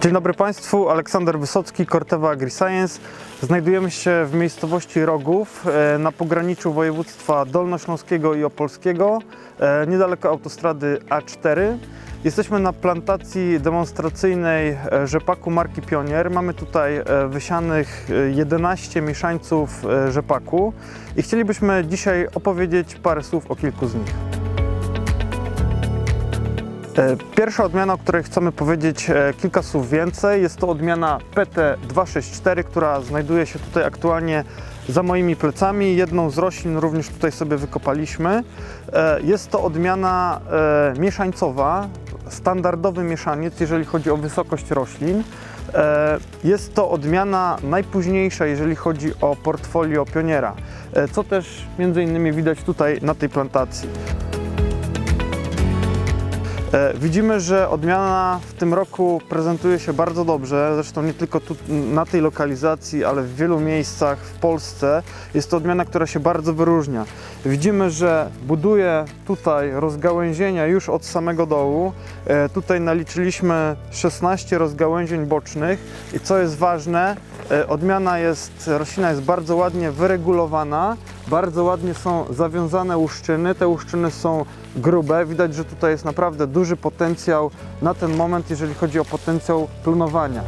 Dzień dobry Państwu, Aleksander Wysocki, Corteva AgriScience. Znajdujemy się w miejscowości Rogów e, na pograniczu województwa dolnośląskiego i opolskiego, e, niedaleko autostrady A4. Jesteśmy na plantacji demonstracyjnej e, rzepaku marki Pionier. Mamy tutaj wysianych e, 11 mieszańców rzepaku i chcielibyśmy dzisiaj opowiedzieć parę słów o kilku z nich. E, Pierwsza odmiana, o której chcemy powiedzieć e, kilka słów więcej, jest to odmiana PT264, która znajduje się tutaj aktualnie za moimi plecami. Jedną z roślin również tutaj sobie wykopaliśmy. E, Jest to odmiana mieszańcowa, standardowy mieszaniec, jeżeli chodzi o wysokość roślin. Jest to odmiana najpóźniejsza, jeżeli chodzi o portfolio pioniera, co też między innymi widać tutaj na tej plantacji. E, Widzimy, że odmiana w tym roku prezentuje się bardzo dobrze, zresztą nie tylko tu, na tej lokalizacji, ale w wielu miejscach w Polsce. Jest to odmiana, która się bardzo wyróżnia. Widzimy, że buduje tutaj rozgałęzienia już od samego dołu. E, Tutaj naliczyliśmy 16 rozgałęzień bocznych i co jest ważne, odmiana jest, roślina jest bardzo ładnie wyregulowana, bardzo ładnie są zawiązane łuszczyny. Te łuszczyny są grube. Widać, że tutaj jest naprawdę duży potencjał na ten moment, jeżeli chodzi o potencjał klonowania.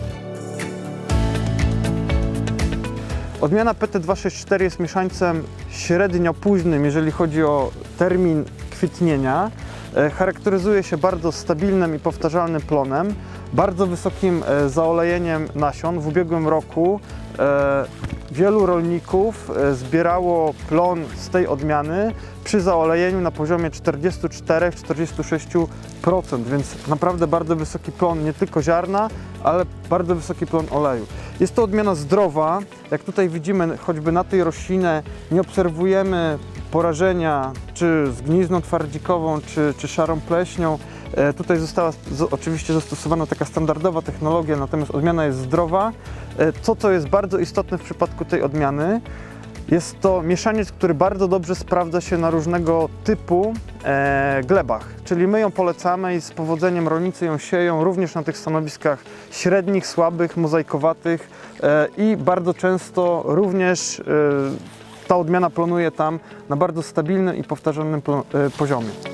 Odmiana PT264 jest mieszańcem średnio późnym, jeżeli chodzi o termin kwitnienia. E, Charakteryzuje się bardzo stabilnym i powtarzalnym plonem, bardzo wysokim e, zaolejeniem nasion. W ubiegłym roku e, wielu rolników zbierało plon z tej odmiany przy zaolejeniu na poziomie 44-46%, więc naprawdę bardzo wysoki plon nie tylko ziarna, ale bardzo wysoki plon oleju. Jest to odmiana zdrowa, jak tutaj widzimy choćby na tej roślinie nie obserwujemy porażenia czy z gnizną twardzikową, czy, czy szarą pleśnią. E, Tutaj została oczywiście zastosowana taka standardowa technologia, natomiast odmiana jest zdrowa. E, Co co jest bardzo istotne w przypadku tej odmiany, jest to mieszaniec, który bardzo dobrze sprawdza się na różnego typu e, glebach, czyli my ją polecamy i z powodzeniem rolnicy ją sieją również na tych stanowiskach średnich, słabych, mozaikowatych e, i bardzo często również e, ta odmiana plonuje tam na bardzo stabilnym i powtarzalnym e, poziomie.